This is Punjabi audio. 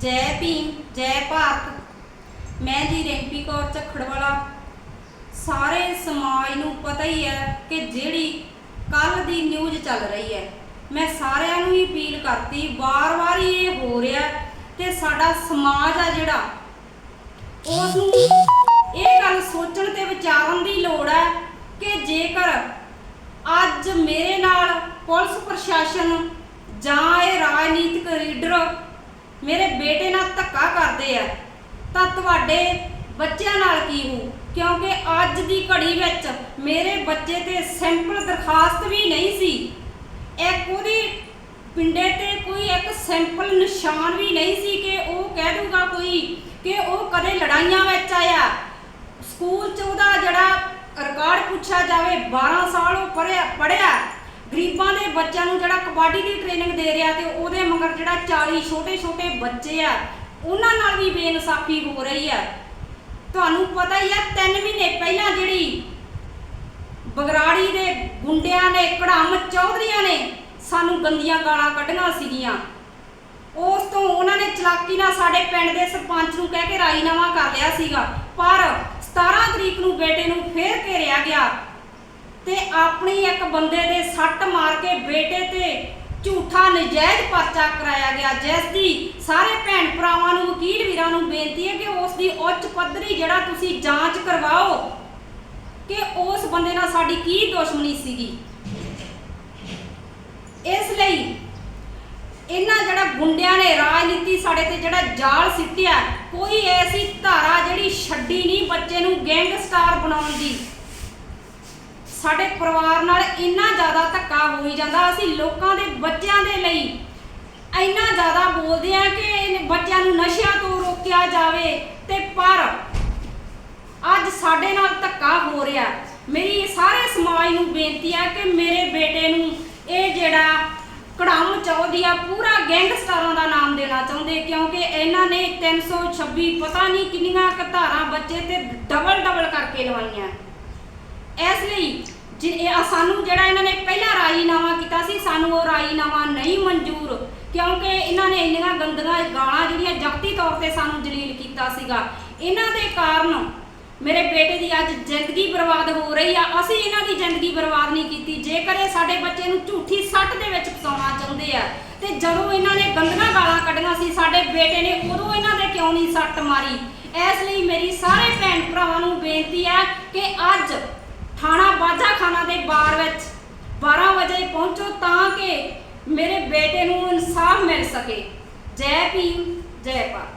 ਜੈ ਭੀਮ, ਜੈ ਭਾਰਤ। ਮੈਂ ਜੀ ਰਿੰਪੀ ਕੌਰ ਝੱਖੜਵਾਲਾ ਸਾਰੇ ਸਮਾਜ ਨੂੰ ਪਤਾ ਹੀ ਹੈ ਕਿ ਜਿਹੜੀ ਕੱਲ ਦੀ ਨਿਊਜ਼ ਚੱਲ ਰਹੀ ਹੈ, ਮੈਂ ਸਾਰਿਆਂ ਨੂੰ ਹੀ ਅਪੀਲ ਕਰਤੀ, ਵਾਰ-ਵਾਰ ਇਹ ਹੋ ਰਿਹਾ ਤੇ ਸਾਡਾ ਸਮਾਜ ਆ ਜਿਹੜਾ ਉਸ ਨੂੰ ਇਹ ਗੱਲ ਸੋਚਣ ਤੇ ਵਿਚਾਰਨ ਦੀ ਲੋੜ ਹੈ ਕਿ ਜੇ ਮੇਰੇ ਨਾਲ ਪੁਲਿਸ ਪ੍ਰਸ਼ਾਸਨ ਜਾਂ ਇਹ ਰਾਜਨੀਤਿਕ ਲੀਡਰ ਮੇਰੇ ਬੇਟੇ ਨਾਲ ਧੱਕਾ ਕਰਦੇ ਆ, ਤਾਂ ਤੁਹਾਡੇ ਬੱਚਿਆਂ ਨਾਲ ਕੀ ਹੋ ਕਿਉਂਕਿ ਅੱਜ ਦੀ ਘੜੀ ਵਿੱਚ ਮੇਰੇ ਬੱਚੇ ਤੇ ਸਿੰਪਲ ਦਰਖਾਸਤ ਵੀ ਨਹੀਂ ਸੀ। ਇੱਕ ਉਹਦੀ ਪਿੰਡੇ ਤੇ ਕੋਈ ਇੱਕ ਸਿੰਪਲ ਨਿਸ਼ਾਨ ਵੀ ਨਹੀਂ ਸੀ ਕਿ ਉਹ ਕਹਿ ਦੂਗਾ ਕੋਈ ਕਿ ਉਹ ਕਦੇ ਲੜਾਈਆਂ ਵਿੱਚ ਆਇਆ। ਸਕੂਲ 'ਚ ਉਹਦਾ ਜਿਹੜਾ ਰਿਕਾਰਡ ਪੁੱਛਿਆ ਜਾਵੇ 12 ਸਾਲ ਉਹ ਪੜਿਆ ਪੜਿਆ। ਗਰੀਬਾਂ ਦੇ ਬੱਚਿਆਂ ਨੂੰ ਜਿਹੜਾ ਕਬੱਡੀ ਦੀ ਟ੍ਰੇਨਿੰਗ ਦੇ ਰਿਹਾ ਤੇ ਉਹਦੇ ਮਗਰ ਜਿਹੜਾ 40 ਛੋਟੇ ਛੋਟੇ ਬੱਚੇ ਆ, ਉਹਨਾਂ ਨਾਲ ਵੀ ਬੇਇਨਸਾਫੀ ਹੋ ਰਹੀ ਆ। ਤੁਹਾਨੂੰ ਪਤਾ ਹੀ ਆ 3 ਮਹੀਨੇ ਪਹਿਲਾਂ ਜਿਹੜੀ ਬਗਰਾੜੀ ਦੇ ਗੁੰਡਿਆਂ ਨੇ, ਕੜਾਮ ਚੌਧਰੀਆਂ ਨੇ ਸਾਨੂੰ ਗੰਦੀਆਂ ਗਾਲਾਂ ਕੱਢੀਆਂ ਸੀਗੀਆਂ। ਉਸ ਤੋਂ ਉਹਨਾਂ ਨੇ ਚਲਾਕੀ ਨਾਲ ਸਾਡੇ ਪਿੰਡ ਦੇ ਸਰਪੰਚ ਨੂੰ ਕਹਿ ਕੇ ਰਾਜੀਨਾਮਾ ਕਰ ਲਿਆ ਸੀਗਾ। ਪਰ 17 ਤਰੀਕ ਨੂੰ ਬੇਟੇ ਨੂੰ ਫੇਰ ਘੇਰਿਆ ਗਿਆ ਤੇ ਆਪਣੀ ਇੱਕ ਬੰਦੇ ਦੇ ਸੱਟ ਮਾਰ ਕੇ ਬੇਟੇ ਤੇ ਝੂਠਾ ਨਜਾਇਜ਼ ਪਰਚਾ ਕਰਾਇਆ ਗਿਆ, ਜਿਸ ਦੀ ਸਾਰੇ ਭੈਣ ਭਰਾਵਾਂ ਨੂੰ, ਵਕੀਲ ਵੀਰਾਂ ਨੂੰ ਬੇਨਤੀ ਹੈ ਕਿ ਉਸ ਦੀ ਉੱਚ ਪੱਧਰੀ ਜਿਹੜਾ ਤੁਸੀਂ ਜਾਂਚ ਕਰਵਾਓ ਕਿ ਉਸ ਬੰਦੇ ਨਾਲ ਸਾਡੀ ਕੀ ਦੁਸ਼ਮਣੀ ਸੀਗੀ। ਇਸ ਲਈ ਗੁੰਡਿਆਂ ਨੇ ਰਾਜਨੀਤੀ ਸਾਡੇ ਤੇ ਜਿਹੜਾ ਜਾਲ ਸਿੱਟਿਆ, ਕੋਈ ਐਸੀ ਧਾਰਾ ਜਿਹੜੀ ਛੱਡੀ ਨਹੀਂ ਬੱਚੇ ਨੂੰ ਗੈਂਗਸਟਰ ਬਣਾਉਣ ਦੀ। ਸਾਡੇ ਪਰਿਵਾਰ ਨਾਲ ਇੰਨਾ ਜ਼ਿਆਦਾ ਧੱਕਾ ਹੋਈ ਜਾਂਦਾ, ਅਸੀਂ ਲੋਕਾਂ ਦੇ ਬੱਚਿਆਂ ਦੇ ਲਈ ਇੰਨਾ ਜ਼ਿਆਦਾ ਬੋਲਦੇ ਆ ਕਿ ਬੱਚਿਆਂ ਨੂੰ ਨਸ਼ਿਆਂ ਤੋਂ ਰੋਕਿਆ ਜਾਵੇ ਤੇ ਪਰ ਅੱਜ ਸਾਡੇ ਨਾਲ ਧੱਕਾ ਹੋ ਰਿਹਾ। ਮੇਰੀ ਸਾਰੇ ਸਮਾਜ ਨੂੰ ਬੇਨਤੀ ਹੈ ਕਿ ਮੇਰੇ ਬੇਟੇ ਨੂੰ ਇਹ ਜਿਹੜਾ ਪੜ੍ਹਾਉਣਾ ਚਾਹੁੰਦੀ ਆ, ਪੂਰਾ ਗੈਂਗਸਟਰਾਂ ਦਾ ਨਾਮ ਦੇਣਾ ਚਾਹੁੰਦੇ, ਕਿਉਂਕਿ ਇਹਨਾਂ ਨੇ 326 ਪਤਾ ਨਹੀਂ ਕਿੰਨੀਆਂ ਕਧਾਰਾਂ ਬੱਚੇ ਤੇ ਡਬਲ ਡਬਲ ਕਰਕੇ ਲਵਾਈਆਂ। ਇਸ ਲਈ ਜੇ ਸਾਨੂੰ ਜਿਹੜਾ ਇਹਨਾਂ ਨੇ ਪਹਿਲਾ ਰਾਜੀਨਾਮਾ ਕੀਤਾ ਸੀ, ਸਾਨੂੰ ਉਹ ਰਾਜੀਨਾਮਾ ਨਹੀਂ ਮਨਜ਼ੂਰ, ਕਿਉਂਕਿ ਇਹਨਾਂ ਨੇ ਇੰਨੀਆਂ ਗੰਦੀਆਂ ਗਾਲਾਂ ਜਿਹੜੀਆਂ ਜਾਤੀ ਤੌਰ ਤੇ ਸਾਨੂੰ ਜਲੀਲ ਕੀਤਾ ਸੀਗਾ। ਇਹਨਾਂ ਦੇ ਕਾਰਨ ਮੇਰੇ ਬੇਟੇ ਦੀ ਅੱਜ ਜ਼ਿੰਦਗੀ ਬਰਬਾਦ ਹੋ ਰਹੀ ਆ। ਅਸੀਂ ਇਹਨਾਂ ਦੀ ਜ਼ਿੰਦਗੀ ਬਰਬਾਦ ਨਹੀਂ ਕੀਤੀ। ਜੇਕਰ ਇਹ ਸਾਡੇ ਬੱਚੇ ਨੂੰ ਝੂਠੀ ਸੱਟ ਦੇ ਵਿੱਚ ਫਸਾਉਣਾ ਚਾਹੁੰਦੇ ਆ। ਤੇ ਜਦੋਂ ਇਹਨਾਂ ਨੇ ਗੰਦੀਆਂ ਗਾਲਾਂ ਕੱਢੀਆਂ ਸੀ, ਸਾਡੇ ਬੇਟੇ ਨੇ ਉਦੋਂ ਇਹਨਾਂ ਦੇ ਕਿਉਂ ਨਹੀਂ ਸੱਟ ਮਾਰੀ? ਇਸ ਲਈ ਮੇਰੀ ਸਾਰੇ ਭੈਣ ਭਰਾਵਾਂ ਨੂੰ ਬੇਨਤੀ ਹੈ ਕਿ ਅੱਜ ਥਾਣਾ ਬਾਜਾਖਾਨਾ ਦੇ ਬਾਰ ਵਿੱਚ 12 ਵਜੇ ਪਹੁੰਚੋ ਤਾਂ ਕਿ ਮੇਰੇ ਬੇਟੇ ਨੂੰ ਇਨਸਾਫ ਮਿਲ ਸਕੇ। ਜੈ ਭੀਮ, ਜੈ ਭਾਰਤ।